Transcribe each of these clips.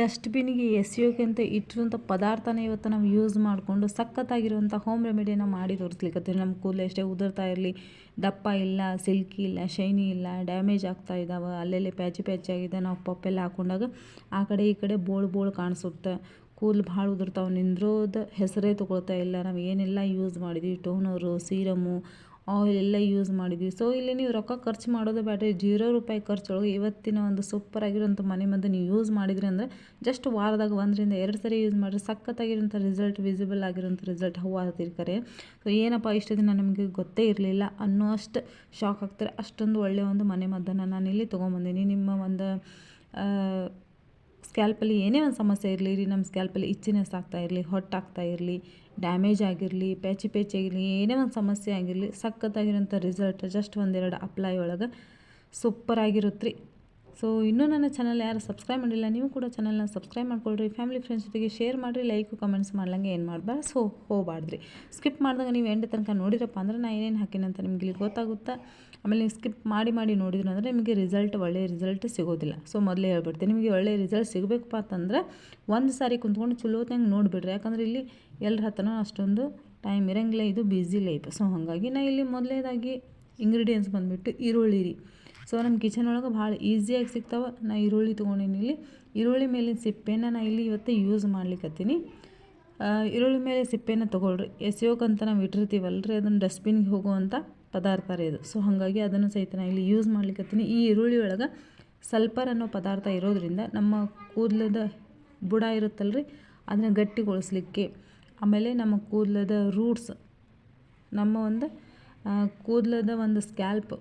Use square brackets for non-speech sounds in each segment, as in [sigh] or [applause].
ಡಸ್ಟ್ಬಿನ್ನಿಗೆ ಎಸೆಯೋಕೆ ಅಂತ ಇಟ್ಟಿರುವಂಥ ಪದಾರ್ಥನ ಇವತ್ತು ನಾವು ಯೂಸ್ ಮಾಡಿಕೊಂಡು ಸಖತ್ತಾಗಿರುವಂಥ ಹೋಮ್ ರೆಮಿಡಿಯನ್ನು ಮಾಡಿ ತೋರಿಸ್ಲಿಕ್ಕೆ ನಮ್ಮ ಕೂದಲು ಎಷ್ಟೇ ಉದುರ್ತಾ ಇರಲಿ, ದಪ್ಪ ಇಲ್ಲ, ಸಿಲ್ಕಿ ಇಲ್ಲ, ಶೈನಿ ಇಲ್ಲ, ಡ್ಯಾಮೇಜ್ ಆಗ್ತಾ ಇದ್ದಾವೆ ಅಲ್ಲೆಲ್ಲೇ ಪ್ಯಾಚಿ ಪ್ಯಾಚಾಗಿದೆ ನಾವು ಪಪ್ಪೆಲ್ಲ ಹಾಕೊಂಡಾಗ ಆ ಕಡೆ ಈ ಕಡೆ ಬೋಳು ಬೋಳು ಕಾಣಿಸುತ್ತೆ. ಕೂದಲು ಭಾಳ ಉದುರ್ತಾವೆ, ನಿಂದ್ರೋದು ಹೆಸರೇ ತೊಗೊಳ್ತಾ ಇಲ್ಲ. ನಾವು ಏನೆಲ್ಲ ಯೂಸ್ ಮಾಡಿದ್ವಿ ಟೋನರು ಸೀರಮು ಆಯಿಲ್ ಎಲ್ಲ ಯೂಸ್ ಮಾಡಿದ್ವಿ. ಸೊ ಇಲ್ಲಿ ನೀವು ರೊಕ್ಕ ಖರ್ಚು ಮಾಡೋದು ಬ್ಯಾಟ್ರಿ ಜೀರೋ ರೂಪಾಯಿ ಖರ್ಚೊಳಗೆ ಇವತ್ತಿನ ಒಂದು ಸೂಪರ್ ಆಗಿರೋಂಥ ಮನೆ ಮದ್ದು ನೀವು ಯೂಸ್ ಮಾಡಿದ್ರಿ ಅಂದರೆ ಜಸ್ಟ್ ವಾರದಾಗ ಒಂದರಿಂದ ಎರಡು ಸರಿ ಯೂಸ್ ಮಾಡಿದ್ರೆ ಸಖತ್ತಾಗಿರೋಂಥ ರಿಸಲ್ಟ್ ವಿಸಿಬಲ್ ಆಗಿರುವಂಥ ರಿಸಲ್ಟ್ ಹೂವು ಆಗ್ತಿರ್ತಾರೆ ಸೊ ಏನಪ್ಪ ಇಷ್ಟು ದಿನ ನಮಗೆ ಗೊತ್ತೇ ಇರಲಿಲ್ಲ ಅನ್ನೋ ಅಷ್ಟು ಶಾಕ್ ಆಗ್ತಾರೆ. ಅಷ್ಟೊಂದು ಒಳ್ಳೆಯ ಒಂದು ಮನೆ ಮದ್ದನ್ನು ನಾನು ಇಲ್ಲಿ ತೊಗೊಂಬಂದಿನಿ. ನಿಮ್ಮ ಒಂದು ಸ್ಕ್ಯಾಲ್ಪಲ್ಲಿ ಏನೇ ಒಂದು ಸಮಸ್ಯೆ ಇರಲಿ ರೀ ನಮ್ಮ ಸ್ಕ್ಯಾಲ್ಪಲ್ಲಿ ಇಚ್ಚಿನೆಸ್ ಆಗ್ತಾ ಇರಲಿ, ಹೊಟ್ಟಾಗ್ತಾ ಇರಲಿ ಡ್ಯಾಮೇಜ್ ಆಗಿರಲಿ ಪ್ಯಾಚಿ ಪ್ಯಾಚಿ ಆಗಿರಲಿ, ಏನೇ ಒಂದು ಸಮಸ್ಯೆ ಆಗಿರಲಿ ಸಖತ್ತಾಗಿರೋಂಥ ರಿಸಲ್ಟ್ ಜಸ್ಟ್ ಒಂದೆರಡು ಅಪ್ಲೈ ಒಳಗೆ ಸೂಪರ್ ಆಗಿರುತ್ತೆ ರೀ ಸೊ ಇನ್ನೂ ನನ್ನ ಚಾನಲ್ ಯಾರು ಸಬ್ಸ್ಕ್ರೈಬ್ ಮಾಡಿಲ್ಲ, ನೀವು ಕೂಡ ಚಾನಲ್ನ ಸಬ್ಸ್ಕ್ರೈಬ್ ಮಾಡ್ಕೊಳ್ರಿ. ಫ್ಯಾಮಿಲಿ ಫ್ರೆಂಡ್ಸ್ ಜೊತೆಗೆ ಶೇರ್ ಮಾಡಿರಿ ಲೈಕು ಕಮೆಂಟ್ಸ್ ಮಾಡಲಂಗೆ ಏನು ಮಾಡಬಾರ್ದು ಸೊ ಹೋಗ್ಬಾರ್ದ್ರಿ. ಸ್ಕಿಪ್ ಮಾಡಿದಾಗ ನೀವು ಎಂಡ್ ತನಕ ನೋಡಿರಪ್ಪ ಅಂದ್ರೆ ನಾನು ಏನೇನು ಹಾಕಿನಂತ ನಿಮ್ಗೆ ಇಲ್ಲಿ ಗೊತ್ತಾಗುತ್ತಾ? ಆಮೇಲೆ ನೀವು ಸ್ಕಿಪ್ ಮಾಡಿ ಮಾಡಿ ನೋಡಿದ್ರು ಅಂದರೆ ನಿಮಗೆ ರಿಸಲ್ಟ್ ಒಳ್ಳೆಯ ರಿಸಲ್ಟ್ ಸಿಗೋದಿಲ್ಲ. ಸೊ ಮೊದಲೇ ಹೇಳ್ಬಿಡ್ತೀನಿ. ನಿಮಗೆ ಒಳ್ಳೆಯ ರಿಸಲ್ಟ್ ಸಿಗಬೇಕಪ್ಪ ಅಂತಂದ್ರೆ ಒಂದು ಸಾರಿ ಕುಂತ್ಕೊಂಡು ಚಲೋತ್ನಂಗೆ ನೋಡಿಬಿಡ್ರಿ. ಯಾಕಂದ್ರೆ ಇಲ್ಲಿ ಎಲ್ಲರ ಹತ್ರನೂ ಅಷ್ಟೊಂದು ಟೈಮ್ ಇರೋಂಗಿಲ್ಲ. ಇದು ಬ್ಯುಸಿ ಲೈಫ್ ಸೊ ಹಾಗಾಗಿ ನಾ ಇಲ್ಲಿ ಮೊದಲೇದಾಗಿ ಇಂಗ್ರೀಡಿಯೆಂಟ್ಸ್ ಬಂದುಬಿಟ್ಟು ಈರುಳ್ಳಿ ರೀ. ಸೊ ನಮ್ಮ ಕಿಚನ್ ಒಳಗೆ ಭಾಳ ಈಸಿಯಾಗಿ ಸಿಗ್ತಾವೆ. ನಾ ಈರುಳ್ಳಿ ತೊಗೊಂಡಿನಿ ಇಲ್ಲಿ. ಈರುಳ್ಳಿ ಮೇಲಿನ ಸಿಪ್ಪೆನ ನಾ ಇಲ್ಲಿ ಇವತ್ತು ಯೂಸ್ ಮಾಡ್ಲಿಕ್ಕತ್ತೀನಿ ಈರುಳ್ಳಿ ಮೇಲೆ ಸಿಪ್ಪೆನ ತೊಗೊಳ್ರಿ. ಎಸೆಯೋಕಂತ ನಾವು ಇಟ್ಟಿರ್ತೀವಲ್ಲ ರೀ ಅದನ್ನು ಡಸ್ಟ್ಬಿನ್ಗೆ ಹೋಗುವಂಥ ಪದಾರ್ಥ ರೀ ಇದು. ಸೊ ಹಾಗಾಗಿ ಅದನ್ನು ಸಹಿತ ನಾನು ಇಲ್ಲಿ ಯೂಸ್ ಮಾಡ್ಲಿಕ್ಕತ್ತೀನಿ ಈ ಈರುಳ್ಳಿ ಒಳಗೆ ಸಲ್ಪರ್ ಅನ್ನೋ ಪದಾರ್ಥ ಇರೋದ್ರಿಂದ ನಮ್ಮ ಕೂದಲದ ಬುಡ ಇರುತ್ತಲ್ಲ ರೀ ಅದನ್ನು ಗಟ್ಟಿಗೊಳಿಸ್ಲಿಕ್ಕೆ. ಆಮೇಲೆ ನಮ್ಮ ಕೂದಲದ ರೂಟ್ಸ್ ನಮ್ಮ ಒಂದು ಕೂದಲದ ಒಂದು ಸ್ಕ್ಯಾಲ್ಪ್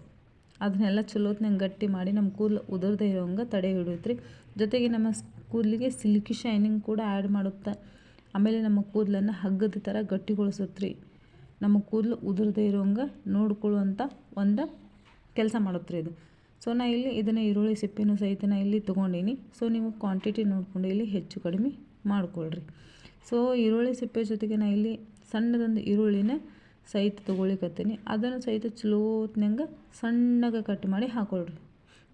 ಅದನ್ನೆಲ್ಲ ಚಲೋತ್ನಂಗೆ ಗಟ್ಟಿ ಮಾಡಿ ನಮ್ಮ ಕೂದಲು ಉದುರದೇ ಇರೋಂಗೆ ತಡೆ ಹಿಡಿಯುತ್ತೆ ರೀ ಜೊತೆಗೆ ನಮ್ಮ ಕೂದಲಿಗೆ ಸಿಲ್ಕಿ ಶೈನಿಂಗ್ ಕೂಡ ಆ್ಯಡ್ ಮಾಡುತ್ತೆ, ಆಮೇಲೆ ನಮ್ಮ ಕೂದಲನ್ನು ಹಗ್ಗದ ಥರ ಗಟ್ಟಿಗೊಳಿಸುತ್ತೆ ರೀ ನಮ್ಮ ಕೂದಲು ಉದುರದೇ ಇರೋಂಗೆ ನೋಡ್ಕೊಳ್ಳುವಂಥ ಒಂದು ಕೆಲಸ ಮಾಡುತ್ತೆ ಇದು. ಸೊ ನಾ ಇಲ್ಲಿ ಇದನ್ನು ಈರುಳ್ಳಿ ಸಿಪ್ಪೆನೂ ಸಹಿತ ನಾ ಇಲ್ಲಿ ತೊಗೊಂಡೀನಿ. ಸೊ ನೀವು ಕ್ವಾಂಟಿಟಿ ನೋಡಿಕೊಂಡು ಇಲ್ಲಿ ಹೆಚ್ಚು ಕಡಿಮೆ ಮಾಡಿಕೊಳ್ರಿ. ಸೊ ಈರುಳ್ಳಿ ಸಿಪ್ಪೆ ಜೊತೆಗೆ ನಾ ಇಲ್ಲಿ ಸಣ್ಣದೊಂದು ಈರುಳ್ಳಿನ ಸಹಿತ ತೊಗೊಳಿಕತ್ತೀನಿ ಅದನ್ನು ಸಹಿತ ಚಲೋತ್ನಂಗೆ ಸಣ್ಣಗೆ ಕಟ್ ಮಾಡಿ ಹಾಕೊಳ್ರಿ.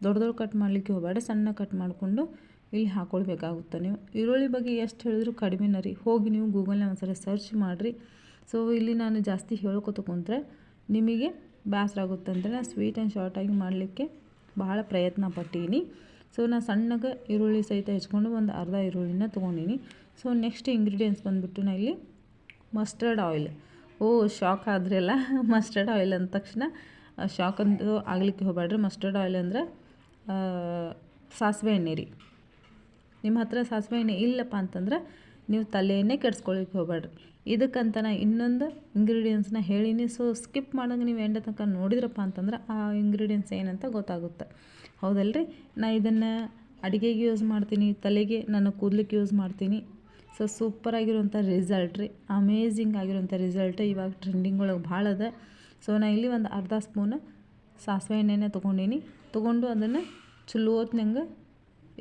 ದೊಡ್ಡ ದೊಡ್ಡ ಕಟ್ ಮಾಡಲಿಕ್ಕೆ ಹೋಗಬೇಡ, ಸಣ್ಣ ಕಟ್ ಮಾಡಿಕೊಂಡು ಇಲ್ಲಿ ಹಾಕ್ಕೊಳ್ಬೇಕಾಗುತ್ತೆ ನೀವು. ಈರುಳ್ಳಿ ಬಗ್ಗೆ ಎಷ್ಟು ಹೇಳಿದ್ರು ಕಡಿಮೆನ ರೀ. ಹೋಗಿ ನೀವು ಗೂಗಲ್ನ ಒಂದ್ಸರಿ ಸರ್ಚ್ ಮಾಡಿರಿ. ಸೊ ಇಲ್ಲಿ ನಾನು ಜಾಸ್ತಿ ಹೇಳ್ಕೊತ ಕುಂತ್ರೆ ನಿಮಗೆ ಬೇಸರ ಆಗುತ್ತೆ ಅಂತ ನಾನು ಸ್ವೀಟ್ ಆ್ಯಂಡ್ ಶಾರ್ಟಾಗಿ ಮಾಡಲಿಕ್ಕೆ ಭಾಳ ಪ್ರಯತ್ನ ಪಟ್ಟೀನಿ. ಸೊ ನಾನು ಸಣ್ಣಗೆ ಈರುಳ್ಳಿ ಸಹಿತ ಹೆಚ್ಕೊಂಡು ಒಂದು ಅರ್ಧ ಈರುಳ್ಳಿನ ತೊಗೊಂಡಿನಿ. ಸೊ ನೆಕ್ಸ್ಟ್ ಇಂಗ್ರೀಡಿಯೆಂಟ್ಸ್ ಬಂದುಬಿಟ್ಟು ನಾನು ಇಲ್ಲಿ ಮಸ್ಟರ್ಡ್ ಆಯಿಲ್ ಓ ಶಾಕ್ ಆದ್ರೆಲ್ಲ [laughs] ಮಸ್ಟರ್ಡ್ ಆಯಿಲ್ ಅಂದ ತಕ್ಷಣ ಶಾಕ್ ಅಂತ ಆಗಲಿಕ್ಕೆ ಹೋಗಬೇಡ್ರಿ ಮಸ್ಟರ್ಡ್ ಆಯಿಲ್ ಅಂದರೆ ಸಾಸಿವೆ ಎಣ್ಣೆ ರೀ. ನಿಮ್ಮ ಹತ್ರ ಸಾಸಿವೆ ಎಣ್ಣೆ ಇಲ್ಲಪ್ಪ ಅಂತಂದ್ರೆ ನೀವು ತಲೆಯನ್ನೇ ಕೆಡ್ಸ್ಕೊಳ್ಳಿಕ್ಕೆ ಹೋಗಬೇಡ್ರಿ ಇದಕ್ಕಂತ ನಾ ಇನ್ನೊಂದು ಇಂಗ್ರೀಡಿಯೆಂಟ್ಸ್ನ ಹೇಳೀನಿ ಸೊ ಸ್ಕಿಪ್ ಮಾಡೋಂಗೆ ನೀವು ಎಂಡ ತನಕ ನೋಡಿದ್ರಪ್ಪ ಅಂತಂದ್ರೆ ಆ ಇಂಗ್ರೀಡಿಯೆಂಟ್ಸ್ ಏನಂತ ಗೊತ್ತಾಗುತ್ತೆ. ಹೌದಲ್ರಿ? ನಾ ಇದನ್ನು ಅಡುಗೆಗೆ ಯೂಸ್ ಮಾಡ್ತೀನಿ, ತಲೆಗೆ ನಾನು ಕೂದಲಿಕ್ಕೆ ಯೂಸ್ ಮಾಡ್ತೀನಿ. ಸೊ ಸೂಪರ್ ಆಗಿರುವಂಥ ರಿಸಲ್ಟ್ ರೀ. ಅಮೇಝಿಂಗ್ ಆಗಿರುವಂಥ ರಿಸಲ್ಟ್ ಇವಾಗ ಟ್ರೆಂಡಿಂಗ್ ಒಳಗೆ ಭಾಳ ಅದ. ಸೊ ನಾ ಇಲ್ಲಿ ಒಂದು ಅರ್ಧ ಸ್ಪೂನ್ ಸಾಸಿವೆ ಎಣ್ಣೆನೇ ತೊಗೊಂಡೀನಿ. ತೊಗೊಂಡು ಅದನ್ನು ಚಲೋ ಹೊತ್ನಂಗೆ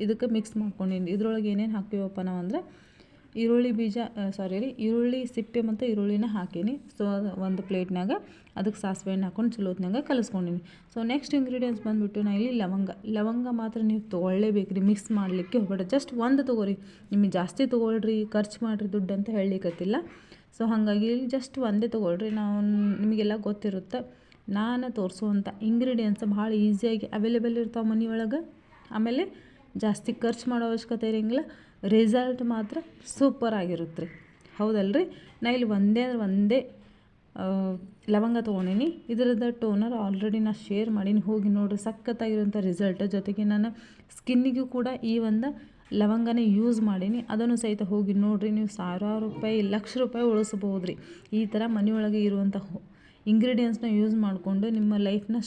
ಇದಕ್ಕೆ ಮಿಕ್ಸ್ ಮಾಡ್ಕೊಂಡೀನಿ. ಇದ್ರೊಳಗೆ ಏನೇನು ಹಾಕ್ತೀವಪ್ಪ ನಾವು ಅಂದ್ರೆ ಈರುಳ್ಳಿ ಬೀಜ ಸಾರಿ ರೀ, ಈರುಳ್ಳಿ ಸಿಪ್ಪೆ ಮತ್ತು ಈರುಳ್ಳಿನ ಹಾಕೀನಿ. ಸೊ ಒಂದು ಪ್ಲೇಟ್ನಾಗ ಅದಕ್ಕೆ ಸಾಸಿವೆ ಹಣ್ಣು ಹಾಕೊಂಡು ಚಲೋತ್ನಾಗ ಕಲಿಸ್ಕೊಂಡಿನಿ. ಕಲಿಸ್ಕೊಂಡೀನಿ ಸೊ ನೆಕ್ಸ್ಟ್ ಇಂಗ್ರೀಡಿಯೆಂಟ್ಸ್ ಬಂದುಬಿಟ್ಟು ನಾ ಇಲ್ಲಿ ಲವಂಗ. ಲವಂಗ ಮಾತ್ರ ನೀವು ತೊಗೊಳ್ಳೇಬೇಕು ರೀ ಮಿಕ್ಸ್ ಮಾಡಲಿಕ್ಕೆ ಹೋಗ್ಬೇಡ. ಜಸ್ಟ್ ಒಂದು ತೊಗೋರಿ. ನಿಮಗೆ ಜಾಸ್ತಿ ತೊಗೊಳ್ರಿ, ಖರ್ಚು ಮಾಡಿರಿ, ದುಡ್ಡು ಅಂತ ಹೇಳಲಿಕ್ಕತ್ತಿಲ್ಲ ಸೊ ಹಾಗಾಗಿ ಇಲ್ಲಿ ಜಸ್ಟ್ ಒಂದೇ ತೊಗೊಳ್ರಿ. ನಾವು ನಿಮಗೆಲ್ಲ ಗೊತ್ತಿರುತ್ತೆ, ನಾನು ತೋರಿಸುವಂಥ ಇಂಗ್ರೀಡಿಯೆಂಟ್ಸ್ ಭಾಳ ಈಸಿಯಾಗಿ ಅವೈಲೇಬಲ್ ಇರ್ತಾವೆ ಮನೆಯೊಳಗೆ ಆಮೇಲೆ ಜಾಸ್ತಿ ಖರ್ಚು ಮಾಡೋ ಅವಶ್ಯಕತೆ ಇರೋಂಗಿಲ್ಲ. ರಿಸಲ್ಟ್ ಮಾತ್ರ ಸೂಪರ್ ಆಗಿರುತ್ತೆ ರೀ. ಹೌದಲ್ರಿ? ನಾ ಇಲ್ಲಿ ಒಂದೇ ಒಂದೇ ಲವಂಗ ತೊಗೊಂಡೀನಿ. ಇದರದ ಟೋನರ್ ಆಲ್ರೆಡಿ ನಾನು ಶೇರ್ ಮಾಡೀನಿ. ಹೋಗಿ ನೋಡಿರಿ, ಸಖತ್ತಾಗಿರುವಂಥ ರಿಸಲ್ಟ್ ಜೊತೆಗೆ ನಾನು ಸ್ಕಿನ್ನಿಗೂ ಕೂಡ ಈ ಒಂದು ಲವಂಗನೇ ಯೂಸ್ ಮಾಡೀನಿ. ಅದನ್ನು ಸಹಿತ ಹೋಗಿ ನೋಡಿರಿ, ನೀವು ಸಾವಿರಾರು ರೂಪಾಯಿ, ಲಕ್ಷ ರೂಪಾಯಿ ಉಳಿಸ್ಬೋದು ರೀ ಈ ಥರ ಮನೆಯೊಳಗೆ ಇರುವಂಥ ಇಂಗ್ರೀಡಿಯೆಂಟ್ಸ್ನ ಯೂಸ್ ಮಾಡಿಕೊಂಡು ನಿಮ್ಮ ಲೈಫ್ನ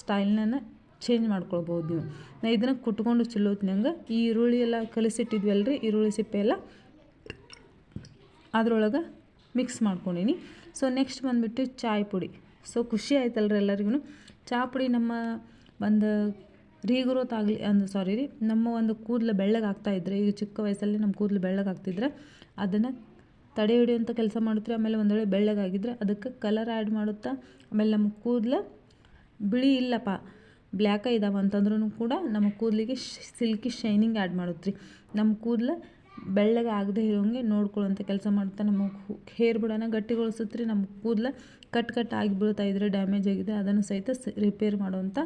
ಸ್ಟೈಲ್ನ ಚೇಂಜ್ ಮಾಡ್ಕೊಳ್ಬೋದು ನೀವು. ನಾ ಇದನ್ನು ಕುಟ್ಕೊಂಡು ಚಲೋತ್ನಂಗೆ ಈ ಈರುಳ್ಳಿ ಎಲ್ಲ ಕಲಿಸಿಟ್ಟಿದ್ವಲ್ಲ ಅಲ್ರಿ ಈರುಳ್ಳಿ ಸಿಪ್ಪೆ ಎಲ್ಲ ಅದರೊಳಗೆ ಮಿಕ್ಸ್ ಮಾಡ್ಕೊಂಡೀನಿ. ಸೊ ನೆಕ್ಸ್ಟ್ ಬಂದುಬಿಟ್ಟು ಚಾಯ್ ಪುಡಿ. ಸೊ ಖುಷಿ ಆಯ್ತಲ್ರಿ ಎಲ್ಲರಿಗೂ ಚಹಾ ಪುಡಿ ನಮ್ಮ ಒಂದು ರೀಗ್ರೋತ್ ಆಗಲಿ ಅಂದ್ರೆ ಸಾರಿ ರೀ, ನಮ್ಮ ಒಂದು ಕೂದಲು ಬೆಳ್ಳಗೆ ಈಗ ಚಿಕ್ಕ ವಯಸ್ಸಲ್ಲಿ ನಮ್ಮ ಕೂದಲು ಬೆಳ್ಳಗೆ ಅದನ್ನು ತಡೆ ಹಿಡಿಯುವಂಥ ಕೆಲಸ ಮಾಡುತ್ತೆ ಆಮೇಲೆ ಒಂದು ವೇಳೆ ಬೆಳ್ಳಗಾಗಿದ್ರೆ, ಅದಕ್ಕೆ ಕಲರ್ ಆ್ಯಡ್ ಮಾಡುತ್ತಾ, ಆಮೇಲೆ ನಮ್ಮ ಕೂದಲು ಬಿಳಿ ಇಲ್ಲಪ್ಪ. ಬ್ಲ್ಯಾಕ ಇದಾವೆ ಅಂತಂದ್ರೂ ಕೂಡ ನಮ್ಮ ಕೂದಲಿಗೆ ಸಿಲ್ಕಿ ಶೈನಿಂಗ್ ಆ್ಯಡ್ ಮಾಡುತ್ತೆ ನಮ್ಮ ಕೂದಲು ಬೆಳ್ಳಗೆ ಆಗದೆ ಇರೋಂಗೆ ನೋಡ್ಕೊಳ್ಳೋಂಥ ಕೆಲಸ ಮಾಡ್ತಾ ನಮ್ಮ ಹೇರ್ ಬುಡನ ಗಟ್ಟಿಗೊಳಿಸುತ್ತೆ ರೀ. ನಮ್ಮ ಕೂದಲು ಕಟ್ ಕಟ್ ಆಗಿ ಬೀಳ್ತಾ ಇದ್ರೆ ಡ್ಯಾಮೇಜ್ ಆಗಿದೆ, ಅದನ್ನು ಸಹಿತ ರಿಪೇರ್ ಮಾಡುವಂಥ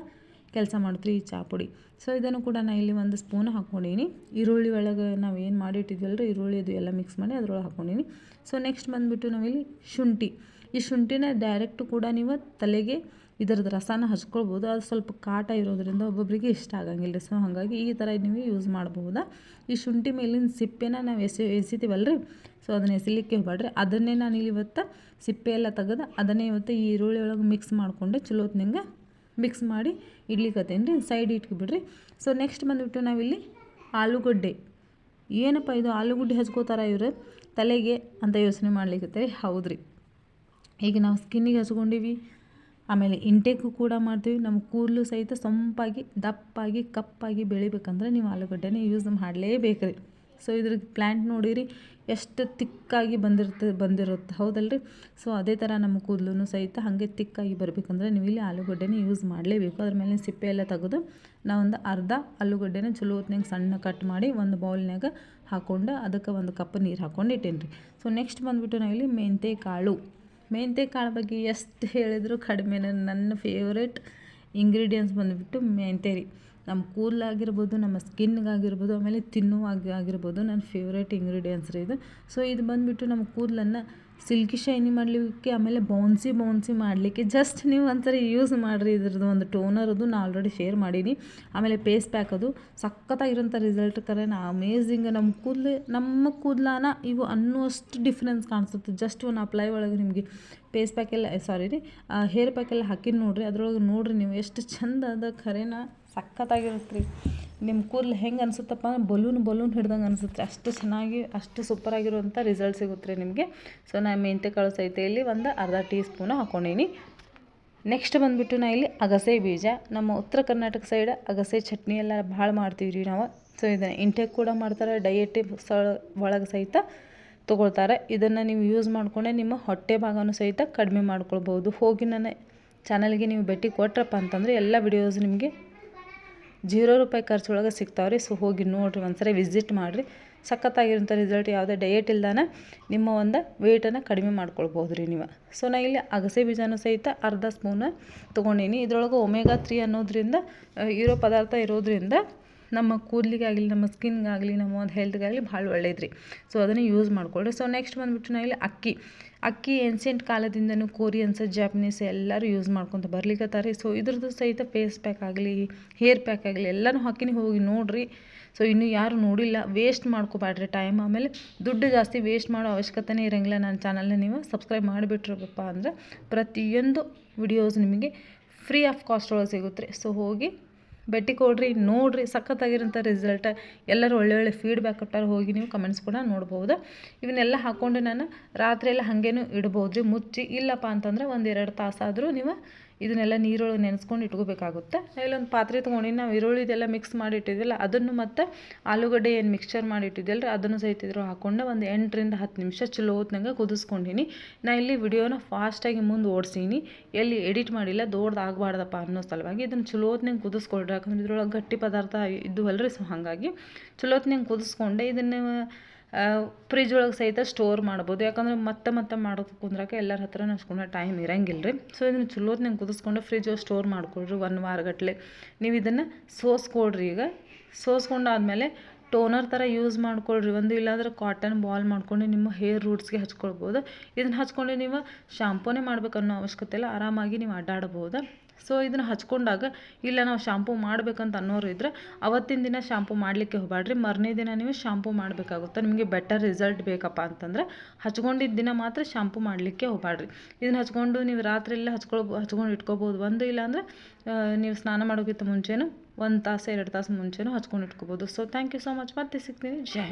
ಕೆಲಸ ಮಾಡ್ತೀವಿ ಈ ಚಾ ಪುಡಿ. ಸೊ, ಇದನ್ನು ಕೂಡ ನಾನು ಇಲ್ಲಿ ಒಂದು ಸ್ಪೂನ್ ಹಾಕ್ಕೊಂಡೀನಿ. ಈರುಳ್ಳಿ ಒಳಗೆ ನಾವು ಏನು ಮಾಡಿಟ್ಟಿದ್ವಲ್ಲ ರೀ ಈರುಳ್ಳಿ ಅದು ಎಲ್ಲ ಮಿಕ್ಸ್ ಮಾಡಿ ಅದ್ರೊಳಗೆ ಹಾಕ್ಕೊಂಡೀನಿ. ಸೊ ನೆಕ್ಸ್ಟ್ ಬಂದುಬಿಟ್ಟು ನಾವಿಲ್ಲಿ ಶುಂಠಿ. ಈ ಶುಂಠಿನ ಡೈರೆಕ್ಟು ಕೂಡ ನೀವು ತಲೆಗೆ ಇದರದ್ದು ರಸನ ಹಚ್ಕೊಳ್ಬೋದು. ಅದು ಸ್ವಲ್ಪ ಕಾಟ ಇರೋದ್ರಿಂದ ಒಬ್ಬೊಬ್ಬರಿಗೆ ಇಷ್ಟ ಆಗಂಗಿಲ್ಲ ರೀ ಸೊ ಹಾಗಾಗಿ ಈ ಥರ ನೀವು ಯೂಸ್ ಮಾಡ್ಬೋದಾ? ಈ ಶುಂಠಿ ಮೇಲಿನ ಸಿಪ್ಪೆನ ನಾವು ಎಸಿ ಎಸಿತೀವಲ್ಲ ರೀ ಸೊ ಅದನ್ನು ಎಸಿಲಿಕ್ಕೆ ಹೋಗ್ಬೇಡ್ರಿ ಅದನ್ನೇ ನಾನು ಇಲ್ಲಿ ಇವತ್ತು ಸಿಪ್ಪೆ ಎಲ್ಲ ತೆಗೆದು ಅದನ್ನೇ ಇವತ್ತು ಈ ಈರುಳ್ಳಿ ಒಳಗೆ ಮಿಕ್ಸ್ ಮಾಡಿಕೊಂಡೆ ಚಲೋ ನಿಂಗೆ ಮಿಕ್ಸ್ ಮಾಡಿ ಇಡ್ಲಿಕ್ಕತ್ತೇನೆ ರೀ ಸೈಡ್ ಇಟ್ಕೊಬಿಡ್ರಿ. ಸೊ ನೆಕ್ಸ್ಟ್ ಬಂದುಬಿಟ್ಟು ನಾವಿಲ್ಲಿ ಆಲೂಗಡ್ಡೆ. ಏನಪ್ಪ ಇದು? ಆಲೂಗಡ್ಡೆ ಹಚ್ಕೋತಾರ ಇವರು? ತಲೆಗೆ ಅಂತ ಯೋಚನೆ ಮಾಡ್ಲಿಕ್ಕೆ ಹೌದು ರೀ ಈಗ ನಾವು ಸ್ಕಿನ್ನಿಗೆ ಹಚ್ಕೊಂಡಿವಿ. ಆಮೇಲೆ ಇಂಟೇಕು ಕೂಡ ಮಾಡ್ತೀವಿ. ನಮ್ಮ ಕೂದಲು ಸಹಿತ ಸೊಂಪಾಗಿ ದಪ್ಪಾಗಿ, ಕಪ್ಪಾಗಿ ಬೆಳಿಬೇಕಂದ್ರೆ ನೀವು ಆಲೂಗಡ್ಡೆನೇ ಯೂಸ್ ಮಾಡಲೇಬೇಕು ರೀ ಸೊ ಇದ್ರ ಪ್ಲ್ಯಾಂಟ್ ನೋಡಿರಿ ಎಷ್ಟು ತಿಕ್ಕಾಗಿ ಬಂದಿರುತ್ತೆ ಬಂದಿರುತ್ತೆ. ಹೌದಲ್ರಿ? ಸೊ ಅದೇ ಥರ ನಮ್ಮ ಕೂದಲು ಸಹಿತ ಹಾಗೆ ತಿಕ್ಕಾಗಿ ಬರಬೇಕಂದ್ರೆ ನೀವು ಇಲ್ಲಿ ಆಲೂಗಡ್ಡೆನೇ ಯೂಸ್ ಮಾಡಲೇಬೇಕು. ಅದ್ರ ಮೇಲೆ ಸಿಪ್ಪೆ ಎಲ್ಲ ತೆಗೆದು ನಾವೊಂದು ಅರ್ಧ ಆಲೂಗಡ್ಡೆನ ಚಲೋ ಹೊತ್ನಾಗ ಸಣ್ಣ ಕಟ್ ಮಾಡಿ ಒಂದು ಬೌಲ್ನಾಗ ಹಾಕ್ಕೊಂಡು ಅದಕ್ಕೆ ಒಂದು ಕಪ್ ನೀರು ಹಾಕ್ಕೊಂಡು ಇಟ್ಟೇನಿ ರೀ ಸೊ ನೆಕ್ಸ್ಟ್ ಬಂದುಬಿಟ್ಟು ನಾವಿಲ್ಲಿ ಮೆಂತೆ ಕಾಳು. ಮೆಂತ್ಯ ಕಾಳು ಬಗ್ಗೆ ಎಷ್ಟು ಹೇಳಿದರೂ ಕಡಿಮೆನೇ ನನ್ನ ಫೇವ್ರೇಟ್ ಇಂಗ್ರೀಡಿಯೆಂಟ್ಸ್ ಬಂದುಬಿಟ್ಟು ಮೆಂತ್ಯ ರೀ. ನಮ್ಮ ಕೂದಲಾಗಿರ್ಬೋದು ನಮ್ಮ ಸ್ಕಿನ್ಗಾಗಿರ್ಬೋದು ಆಮೇಲೆ ತಿನ್ನುವಾಗ ಆಗಿರ್ಬೋದು ನನ್ನ ಫೇವ್ರೇಟ್ ಇಂಗ್ರೀಡಿಯೆಂಟ್ಸ್ ರೀ ಇದು. ಸೊ ಇದು ಬಂದುಬಿಟ್ಟು ನಮ್ಮ ಕೂದಲನ್ನು ಸಿಲ್ಕಿ ಶೈನಿ ಮಾಡಲಿಕ್ಕೆ, ಆಮೇಲೆ ಬೌನ್ಸಿ ಬೌನ್ಸಿ ಮಾಡಲಿಕ್ಕೆ ಜಸ್ಟ್ ನೀವು ಒಂಥರ ಯೂಸ್ ಮಾಡಿರಿ ಇದ್ರದ್ದು ಒಂದು ಟೋನರ್ ಅದು ನಾನು ಆಲ್ರೆಡಿ ಶೇರ್ ಮಾಡೀನಿ. ಆಮೇಲೆ ಪೇಸ್ ಪ್ಯಾಕ್ ಅದು ಸಖತ್ತಾಗಿರೋಂಥ ರಿಸಲ್ಟ್ ಕರೆ. ನಾ ಅಮೇಝಿಂಗ್ ನಮ್ಮ ಕೂದಲು ನಮ್ಮ ಕೂದಲಾನ ಇವು ಅನ್ನುವಷ್ಟು ಡಿಫ್ರೆನ್ಸ್ ಕಾಣಿಸುತ್ತೆ. ಜಸ್ಟ್ ಒಂದು ಅಪ್ಲೈ ಒಳಗೆ ನಿಮಗೆ ಪೇಸ್ ಪ್ಯಾಕೆಲ್ಲ ಸಾರಿ ರೀ ಹೇರ್ ಪ್ಯಾಕೆಲ್ಲ ಹಾಕಿ ನೋಡಿರಿ. ಅದರೊಳಗೆ ನೋಡಿರಿ ನೀವು ಎಷ್ಟು ಚಂದ ಅದ ಖರೇನ ಸಖತ್ತಾಗಿರುತ್ತೆ ರೀ ನಿಮ್ಮ ಕೂದಲು ಹೆಂಗೆ ಅನಿಸುತ್ತಪ್ಪ ಅಂದ್ರೆ ಬಲೂನ್ ಬಲೂನ್ ಹಿಡ್ದಂಗೆ ಅನಿಸುತ್ತೆ. ಅಷ್ಟು ಚೆನ್ನಾಗಿ, ಅಷ್ಟು ಸೂಪರಾಗಿರುವಂಥ ರಿಸಲ್ಟ್ ಸಿಗುತ್ತೆ ರೀ ನಿಮಗೆ. ಸೊ ನಾನು ಮೆಂತೆ ಕಾಳು ಸಹಿತ ಇಲ್ಲಿ ಒಂದು ಅರ್ಧ ಟೀ ಸ್ಪೂನು ಹಾಕ್ಕೊಂಡೀನಿ ನೆಕ್ಸ್ಟ್ ಬಂದುಬಿಟ್ಟು ನಾ ಇಲ್ಲಿ ಅಗಸೆ ಬೀಜ. ನಮ್ಮ ಉತ್ತರ ಕರ್ನಾಟಕ ಸೈಡ್ ಅಗಸೆ ಚಟ್ನಿ ಎಲ್ಲ ಭಾಳ ಮಾಡ್ತೀವಿ ರೀ ನಾವು. ಸೊ ಇದನ್ನು ಇಂಟೇಕ್ ಕೂಡ ಮಾಡ್ತಾರೆ. ಡಯಟಿ ಸ ಒಳಗೆ ಸಹಿತ ತೊಗೊಳ್ತಾರೆ. ಇದನ್ನು ನೀವು ಯೂಸ್ ಮಾಡಿಕೊಂಡೆ ನಿಮ್ಮ ಹೊಟ್ಟೆ ಭಾಗನೂ ಸಹಿತ ಕಡಿಮೆ ಮಾಡ್ಕೊಳ್ಬೋದು ಹೋಗಿ ನನ್ನ ಚಾನಲ್ಗೆ ನೀವು ಭೇಟಿ ಕೊಟ್ರಪ್ಪ ಅಂತಂದರೆ ಎಲ್ಲ ವಿಡಿಯೋಸ್ ನಿಮಗೆ ಜೀರೋ ರೂಪಾಯಿ ಖರ್ಚೊಳಗೆ ಸಿಗ್ತಾವೆ ರೀ. ಸೊ ಹೋಗಿ ನೋಡಿರಿ, ಒಂದ್ಸರಿ ವಿಸಿಟ್ ಮಾಡಿರಿ. ಸಖತ್ತಾಗಿರುವಂಥ ರಿಸಲ್ಟ್ ಯಾವುದೇ ಡಯಟ್ ಇಲ್ದಾನೆ ನಿಮ್ಮ ಒಂದು ವೆಯ್ಟನ್ನು ಕಡಿಮೆ ಮಾಡ್ಕೊಳ್ಬೋದು ರೀ ನೀವು. ಸೊ ನಾ ಇಲ್ಲಿ ಅಗಸೆ ಬೀಜನೂ ಸಹಿತ ಅರ್ಧ ಸ್ಪೂನ ತೊಗೊಂಡೀನಿ. ಇದರೊಳಗೆ ಒಮೆಗಾ ತ್ರೀ ಅನ್ನೋದ್ರಿಂದ ಇರೋ ಪದಾರ್ಥ ಇರೋದ್ರಿಂದ ನಮ್ಮ ಕೂದಲಿಗಾಗಲಿ, ನಮ್ಮ ಸ್ಕಿನ್ಗಾಗಲಿ, ನಮ್ಮ ಒಂದು ಹೆಲ್ತ್ಗಾಗಲಿ ಭಾಳ ಒಳ್ಳೇದು ರೀ ಸೊ ಅದನ್ನು ಯೂಸ್ ಮಾಡ್ಕೊಳ್ರಿ. ಸೊ ನೆಕ್ಸ್ಟ್ ಬಂದುಬಿಟ್ಟು ಇಲ್ಲಿ ಅಕ್ಕಿ. ಅಕ್ಕಿ ಏನ್ಸೆಂಟ್ ಕಾಲದಿಂದನೂ ಕೊರಿಯನ್ಸ್ ಜಾಪನೀಸ್ ಎಲ್ಲರೂ ಯೂಸ್ ಮಾಡ್ಕೊತ ಬರ್ಲಿಕ್ಕತ್ತಾರೆ ಸೊ ಇದ್ರದ್ದು ಸಹಿತ ಫೇಸ್ ಪ್ಯಾಕ್ ಆಗಲಿ ಹೇರ್ ಪ್ಯಾಕ್ ಆಗಲಿ ಎಲ್ಲನೂ ಹಾಕಿನಿ ಹೋಗಿ ನೋಡಿರಿ. ಸೊ ಇನ್ನೂ ಯಾರು ನೋಡಿಲ್ಲ ವೇಸ್ಟ್ ಮಾಡ್ಕೋಬೇಡ್ರಿ ಟೈಮ್ ಆಮೇಲೆ ದುಡ್ಡು ಜಾಸ್ತಿ ವೇಸ್ಟ್ ಮಾಡೋ ಅವಶ್ಯಕತೆನೇ ಇರೋಂಗಿಲ್ಲ ನನ್ನ ಚಾನಲ್ನ ನೀವು. ಸಬ್ಸ್ಕ್ರೈಬ್ ಮಾಡಿಬಿಟ್ರಪ್ಪ ಅಂದ್ರೆ ಪ್ರತಿಯೊಂದು ವಿಡಿಯೋಸ್ ನಿಮಗೆ ಫ್ರೀ ಆಫ್ ಕಾಸ್ಟ್ ಒಳಗೆ ಸಿಗುತ್ತೆ ಸೊ ಹೋಗಿ ಭೇಟಿ ಕೊಡ್ರಿ, ನೋಡಿರಿ ಸಖತ್ತಾಗಿರೋಂಥ ರಿಸಲ್ಟ್ ಎಲ್ಲರೂ ಒಳ್ಳೆ ಒಳ್ಳೆ ಫೀಡ್ಬ್ಯಾಕ್ ಕೊಟ್ಟಾರ ಹೋಗಿ ನೀವು ಕಮೆಂಟ್ಸ್ ಕೂಡ ನೋಡ್ಬೋದು. ಇವನ್ನೆಲ್ಲ ಹಾಕ್ಕೊಂಡು ನಾನು ರಾತ್ರಿ ಎಲ್ಲ ಹಾಗೇನು ಇಡ್ಬೋದು ರೀ ಮುಚ್ಚಿ ಇಲ್ಲಪ್ಪ ಅಂತಂದ್ರೆ ಎರಡು ತಾಸಾದರೂ ನೀವು ಇದನ್ನೆಲ್ಲ ನೀರೊಳಗೆ ನೆನೆಸ್ಕೊಂಡು ಇಟ್ಕೋಬೇಕಾಗುತ್ತೆ. ಇಲ್ಲೊಂದು ಪಾತ್ರೆ ತೊಗೊಂಡು ನಾವು ಈರುಳ್ಳಿದೆಲ್ಲ ಮಿಕ್ಸ್ ಮಾಡಿ ಇಟ್ಟಿದ್ದಿಲ್ಲ ಅದನ್ನು ಮತ್ತು ಆಲೂಗಡ್ಡೆ ಏನು ಮಿಕ್ಸ್ಚರ್ ಮಾಡಿ ಇಟ್ಟಿದ್ದೆಲ್ಲ ಅದನ್ನು ಸಹಿತ ಇದ್ರು ಹಾಕ್ಕೊಂಡು ಒಂದು ಎಂಟರಿಂದ ಹತ್ತು ನಿಮಿಷ ಚಲೋ ಹೊತ್ನಂಗೆ ಕುದಿಸ್ಕೊಂಡಿನಿ. ನಾ ಇಲ್ಲಿ ವಿಡಿಯೋನ ಫಾಸ್ಟಾಗಿ ಮುಂದೆ ಓಡಿಸೀನಿ. ಎಲ್ಲಿ ಎಡಿಟ್ ಮಾಡಿಲ್ಲ ದೊಡ್ದು ಆಗಬಾರ್ದಪ್ಪ ಅನ್ನೋ ಸಲುವಾಗಿ ಇದನ್ನು ಚಲೋ ಹೊತ್ನಂಗೆ ಕುದಿಸ್ಕೊಳ್ರಿ. ಯಾಕಂದ್ರೆ ಇದ್ರೊಳಗೆ ಗಟ್ಟಿ ಪದಾರ್ಥ ಇದ್ದುವಲ್ಲ ಸೊ ಹಾಗಾಗಿ ಚಲೋ ಹೊತ್ತಿನಂಗೆ ಕುದಿಸ್ಕೊಂಡೆ. ಇದನ್ನು ಫ್ರಿಜ್ ಒಳಗೆ ಸಹಿತ ಸ್ಟೋರ್ ಮಾಡ್ಬೋದು. ಯಾಕಂದ್ರೆ ಮತ್ತೆ ಮತ್ತೆ ಮಾಡೋದು ಕುಂದ್ರಕ್ಕೆ ಎಲ್ಲರ ಹತ್ರ ಅಷ್ಟೊಂದು ಟೈಮ್ ಇರಂಗಿಲ್ಲ ರೀ ಸೊ ಇದನ್ನು ಚಲೋತ್ನಂಗೆ ಕುದಿಸ್ಕೊಂಡು ಫ್ರಿಜ್ ಸ್ಟೋರ್ ಮಾಡ್ಕೊಳ್ರಿ ಒನ್ ವಾರಗಟ್ಟಲೆ ನೀವು ಇದನ್ನು ಸೋಸ್ಕೊಳ್ರಿ ಈಗ. ಸೋಸ್ಕೊಂಡಾದ್ಮೇಲೆ ಟೋನರ್ ಥರ ಯೂಸ್ ಮಾಡ್ಕೊಳ್ರಿ. ಒಂದು ಇಲ್ಲಾಂದ್ರೆ ಕಾಟನ್ ಬಾಲ್ ಮಾಡ್ಕೊಂಡು ನಿಮ್ಮ ಹೇರ್ ರೂಟ್ಸ್ಗೆ ಹಚ್ಕೊಳ್ಬೋದು. ಇದನ್ನು ಹಚ್ಕೊಂಡು ನೀವು ಶಾಂಪೂನೇ ಮಾಡ್ಬೇಕು ಅನ್ನೋ ಅವಶ್ಯಕತೆ ಇಲ್ಲ. ಆರಾಮಾಗಿ ನೀವು ಅಡ್ಡಾಡ್ಬೋದು. ಸೊ ಇದನ್ನು ಹಚ್ಕೊಂಡಾಗ, ಇಲ್ಲ ನಾವು ಶಾಂಪೂ ಮಾಡಬೇಕಂತ ಅನ್ನೋರು ಇದ್ರೆ, ಅವತ್ತಿನ ದಿನ ಶಾಂಪೂ ಮಾಡಲಿಕ್ಕೆ ಹೋಗಬೇಡ್ರಿ ಮರನೇ ದಿನ ನೀವು ಶಾಂಪೂ ಮಾಡಬೇಕಾಗುತ್ತೆ. ನಿಮಗೆ ಬೆಟರ್ ರಿಸಲ್ಟ್ ಬೇಕಪ್ಪ ಅಂತಂದ್ರೆ, ಹಚ್ಕೊಂಡಿದ್ದ ದಿನ ಮಾತ್ರ ಶಾಂಪೂ ಮಾಡಲಿಕ್ಕೆ ಹೋಗಬೇಡ್ರಿ ಇದನ್ನು ಹಚ್ಕೊಂಡು ನೀವು ರಾತ್ರಿ ಎಲ್ಲ ಹಚ್ಕೊಳ್, ಹಚ್ಕೊಂಡು ಇಟ್ಕೋಬೋದು. ಒಂದು ಇಲ್ಲಾಂದ್ರೆ ನೀವು ಸ್ನಾನ ಮಾಡೋಕ್ಕಿಂತ ಮುಂಚೆನೂ, ಒಂದು ತಾಸು, ಎರಡು ತಾಸು ಮುಂಚೆನೂ ಹಚ್ಕೊಂಡು ಇಟ್ಕೋಬೋದು. So thank you so much ಮತ್ತೆ ಸಿಗ್ತೀನಿ. ಜೈ